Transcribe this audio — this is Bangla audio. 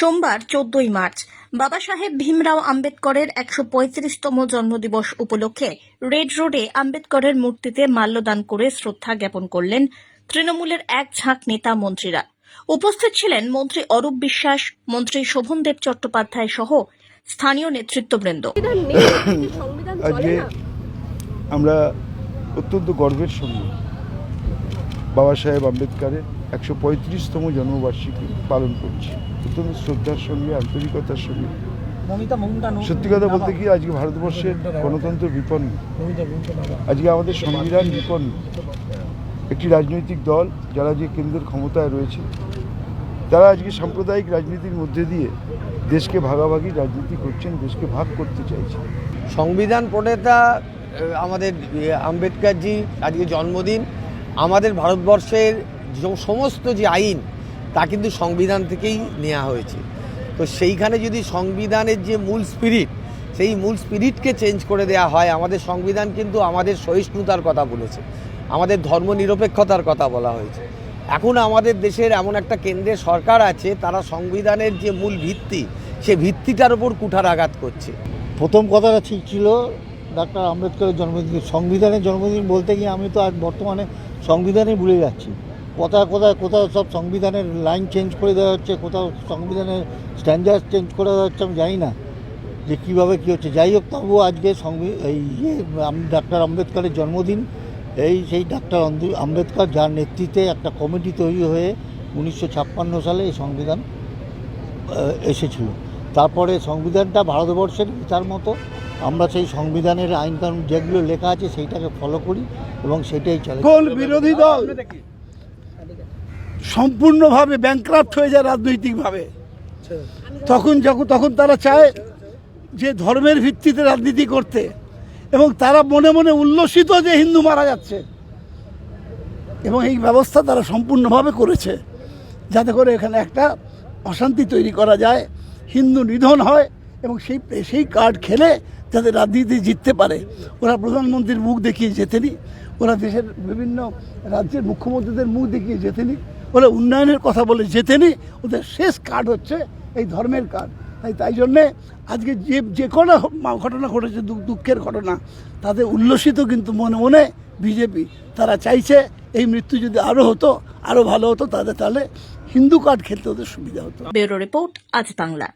সোমবার চোদ্দই মার্চ। বাবা সাহেব ভীমরাও আম্বেদকরের একশো পঁয়ত্রিশতম জন্মদিবস উপলক্ষে রেড রোডে আম্বেদকরের মূর্তিতে মাল্যদান করে শ্রদ্ধা জ্ঞাপন করলেন তৃণমূলের এক ঝাঁক নেতা মন্ত্রীরা। উপস্থিত ছিলেন মন্ত্রী অরূপ বিশ্বাস, মন্ত্রী শোভনদেব চট্টোপাধ্যায় সহ স্থানীয় নেতৃত্ববৃন্দ। আমরা অত্যন্ত গর্বের সঙ্গে বাবা সাহেব আম্বেদকরের একশো পঁয়ত্রিশতম জন্মবার্ষিকী পালন করছি। অত্যন্ত শ্রদ্ধার সঙ্গে আন্তরিকতার সঙ্গে। সত্যি কথা বলতে কি আজকে ভারতবর্ষের গণতন্ত্র বিপন্ন। আজকে আমাদের সংবিধান বিপন্ন। একটি রাজনৈতিক দল যারা যে কেন্দ্রের ক্ষমতায় রয়েছে তারা আজকে সাম্প্রদায়িক রাজনীতির মধ্যে দিয়ে দেশকে ভাগাভাগি রাজনীতি করছেন দেশকে ভাগ করতে চাইছেন সংবিধান প্রণেতা আমাদের আম্বেদকরজি আজকে জন্মদিন। আমাদের ভারতবর্ষের সমস্ত যে আইন, তা কিন্তু সংবিধান থেকেই নেওয়া হয়েছে। তো সেইখানে যদি সংবিধানের যে মূল স্পিরিট সেই মূল স্পিরিটকে চেঞ্জ করে দেওয়া হয়, আমাদের সংবিধান কিন্তু আমাদের সহিষ্ণুতার কথা বলেছে, আমাদের ধর্মনিরপেক্ষতার কথা বলা হয়েছে। এখন আমাদের দেশের এমন একটা কেন্দ্রের সরকার আছে, তারা সংবিধানের যে মূল ভিত্তি, সে ভিত্তিটার উপর কুঠার আঘাত করছে। প্রথম কথাটা ঠিক ছিল, ডাক্তার আম্বেদকরের জন্মদিন। সংবিধানের জন্মদিন বলতে গিয়ে আমি তো আজ বর্তমানে সংবিধানই ভুলে যাচ্ছি। কোথায় কোথায় কোথাও সব সংবিধানের লাইন চেঞ্জ করে দেওয়া হচ্ছে কোথাও সংবিধানের স্ট্যান্ডার্ড চেঞ্জ করে দেওয়া হচ্ছে আমি জানি না যে কীভাবে কী হচ্ছে। যাই হোক তবু আজকে সংবি এই ইয়ে ডাক্তার আম্বেদকরের জন্মদিন। এই সেই ডাক্তার আম্বেদকর যার নেতৃত্বে একটা কমিটি তৈরি হয়ে উনিশশো ছাপ্পান্ন সালে এই সংবিধান এসেছিল। তারপরে সংবিধানটা ভারতবর্ষের তার মতো। আমরা সেই সংবিধানের আইন কানুন যেগুলো লেখা আছে সেইটাকে ফলো করি এবং সেটাই চলে কোন বিরোধী দল? সম্পূর্ণভাবে ব্যাংক্রাফ্ট হয়ে যায় রাজনৈতিকভাবে। তখন যখন, তখন তারা চায় যে ধর্মের ভিত্তিতে রাজনীতি করতে। এবং তারা মনে মনে উল্লসিত যে হিন্দু মারা যাচ্ছে। এবং এই ব্যবস্থা তারা সম্পূর্ণভাবে করেছে। যাতে করে এখানে একটা অশান্তি তৈরি করা যায়, হিন্দু নিধন হয় এবং সেই সেই কার্ড খেলে যাতে রাজনীতি জিততে পারে। ওরা প্রধানমন্ত্রীর মুখ দেখিয়ে জেতেনি ওরা দেশের বিভিন্ন রাজ্যের মুখ্যমন্ত্রীদের মুখ দেখিয়ে জেতেনি ওরা উন্নয়নের কথা বলে জেতেনি ওদের শেষ কার্ড হচ্ছে এই ধর্মের কার্ড। তাই তাই জন্যে আজকে যে যে কোনো ঘটনা ঘটেছে, দুঃখ- দুঃখের ঘটনা তাদের উল্লসিত কিন্তু মনে মনে বিজেপি। তারা চাইছে এই মৃত্যু যদি আরও হতো আরও ভালো হতো তাদের তাহলে হিন্দু কার্ড খেলতে ওদের সুবিধা হতো। ব্যুরো রিপোর্ট, আজ বাংলা।